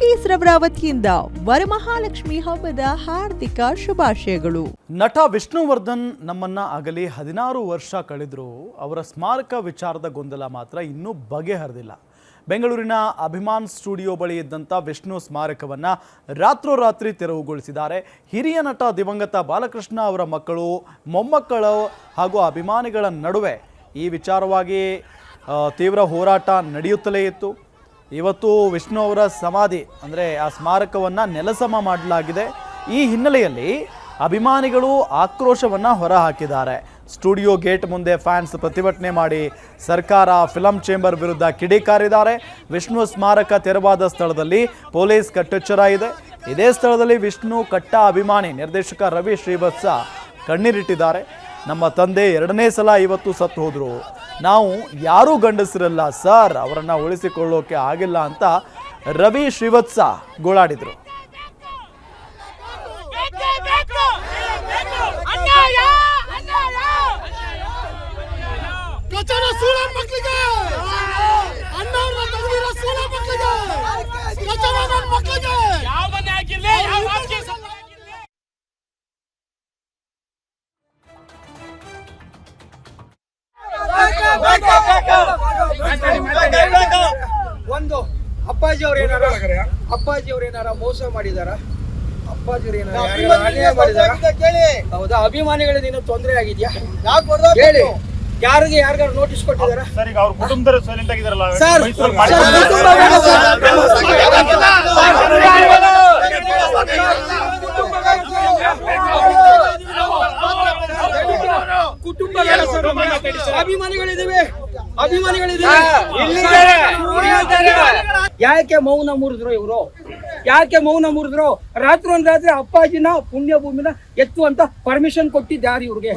Cookies ರವರ ವತಿಯಿಂದ ವರಮಹಾಲಕ್ಷ್ಮಿ ಹಬ್ಬದ ಹಾರ್ದಿಕ ಶುಭಾಶಯಗಳು. ನಟ ವಿಷ್ಣುವರ್ಧನ್ ನಮ್ಮನ್ನ ಆಗಲಿ ಹದಿನಾರು ವರ್ಷ ಕಳೆದರೂ ಅವರ ಸ್ಮಾರಕ ವಿಚಾರದ ಗೊಂದಲ ಮಾತ್ರ ಇನ್ನೂ ಬಗೆಹರಿದಿಲ್ಲ. ಬೆಂಗಳೂರಿನ ಅಭಿಮಾನ್ ಸ್ಟುಡಿಯೋ ಬಳಿ ಇದ್ದಂಥ ವಿಷ್ಣು ಸ್ಮಾರಕವನ್ನು ರಾತ್ರೋರಾತ್ರಿ ತೆರವುಗೊಳಿಸಿದ್ದಾರೆ. ಹಿರಿಯ ನಟ ದಿವಂಗತ ಬಾಲಕೃಷ್ಣ ಅವರ ಮಕ್ಕಳು, ಮೊಮ್ಮಕ್ಕಳು ಹಾಗೂ ಅಭಿಮಾನಿಗಳ ನಡುವೆ ಈ ವಿಚಾರವಾಗಿ ತೀವ್ರ ಹೋರಾಟ ನಡೆಯುತ್ತಲೇ ಇತ್ತು. ಇವತ್ತು ವಿಷ್ಣು ಅವರ ಸಮಾಧಿ, ಅಂದರೆ ಆ ಸ್ಮಾರಕವನ್ನು ನೆಲಸಮ ಮಾಡಲಾಗಿದೆ. ಈ ಹಿನ್ನೆಲೆಯಲ್ಲಿ ಅಭಿಮಾನಿಗಳು ಆಕ್ರೋಶವನ್ನು ಹೊರಹಾಕಿದ್ದಾರೆ. ಸ್ಟುಡಿಯೋ ಗೇಟ್ ಮುಂದೆ ಫ್ಯಾನ್ಸ್ ಪ್ರತಿಭಟನೆ ಮಾಡಿ ಸರ್ಕಾರ ಫಿಲಂ ಚೇಂಬರ್ ವಿರುದ್ಧ ಕಿಡಿಕಾರಿದ್ದಾರೆ ವಿಷ್ಣು ಸ್ಮಾರಕ ತೆರವಾದ ಸ್ಥಳದಲ್ಲಿ ಪೊಲೀಸ್ ಕಟ್ಟೆಚ್ಚರ ಇದೆ. ಇದೇ ಸ್ಥಳದಲ್ಲಿ ವಿಷ್ಣು ಕಟ್ಟ ಅಭಿಮಾನಿ ನಿರ್ದೇಶಕ ರವಿ ಶ್ರೀವತ್ಸ ಕಣ್ಣೀರಿಟ್ಟಿದ್ದಾರೆ. ನಮ್ಮ ತಂದೆ ಎರಡನೇ ಸಲ ಇವತ್ತು ಸತ್ತು ಹೋದ್ರು. ನಾವು ಯಾರೂ ಗಂಡಸರಲ್ಲ ಸರ್ ಅವರನ್ನು ಉಳಿಸಿಕೊಳ್ಳೋಕೆ ಆಗಿಲ್ಲ ಅಂತ ರವಿ ಶ್ರೀವತ್ಸ ಗೋಳಾಡಿದರು. ಮಕ್ಕಳಿಗೆ! ಒಂದು ಅಪ್ಪಾಜಿ ಅವ್ರ ಏನಾರ ಅಪ್ಪಾಜಿ ಅವ್ರ ಏನಾರ ಮೋಸ ಮಾಡಿದಾರ? ಅಪ್ಪಾಜಿ ಅವ್ರು ಏನಾರ ಹೌದಾ? ಅಭಿಮಾನಿಗಳಿಗೆ ನೀನು ತೊಂದರೆ ಆಗಿದ್ಯಾ? ಹೇಳಿ ಯಾರಿಗೆ ಯಾರಿಗಾರು ನೋಟಿಸ್ ಕೊಟ್ಟಿದಾರ? ಸರ್ ಈಗ ಅವ್ರ ಕುಟುಂಬದವರು ಸೈಲೆಂಟ್ ಆಗಿದಾರಲ್ಲ ಸರ್, ಮೈಸೂರಲ್ಲಿ ಸರ್, ಮಾಡಿ- ಕುಟುಂಬ ಬೇಡ ಸರ್. ಕುಟುಂಬ ಬೇಡ ಸರ್ ಅಭಿಮಾನಿಗಳಿದ್ದೀವಿ ಅಭಿಮಾನಿಗಳಿದ್ದೀವಿ ಯಾಕೆ ಮೌನ ಮುರಿದ್ರು ಇವರು ಯಾಕೆ ಮೌನ ಮುರಿದ್ರು ರಾತ್ರಿ ಒಂದ್ ರಾತ್ರಿ ಅಪ್ಪಾಜಿನ ಪುಣ್ಯ ಭೂಮಿನ ಎತ್ತು ಅಂತ ಪರ್ಮಿಷನ್ ಕೊಟ್ಟಿದ್ದಾರೆ ಇವ್ರಿಗೆ.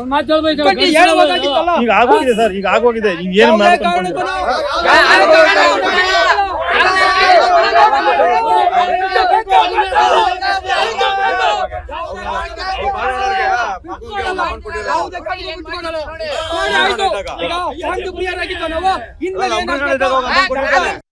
ಈಗ ಆಗೋಗಿದೆ ಸರ್ ಈಗ ಆಗೋಗಿದೆ ನೀವ್ ಏನ್ ಯಾವುದೇ ಯಾವುದೇ ಕಾರಣಕ್ಕೂ ಬಿಟ್ಕೊಡಲ್ಲ. ನೋಡಿ ಆಯ್ತು. ಈಗ ಶಾಂತಿ ಪ್ರಿಯರಾಗಿದ್ದು ನಾವು ಇನ್ಮೇಲೆ?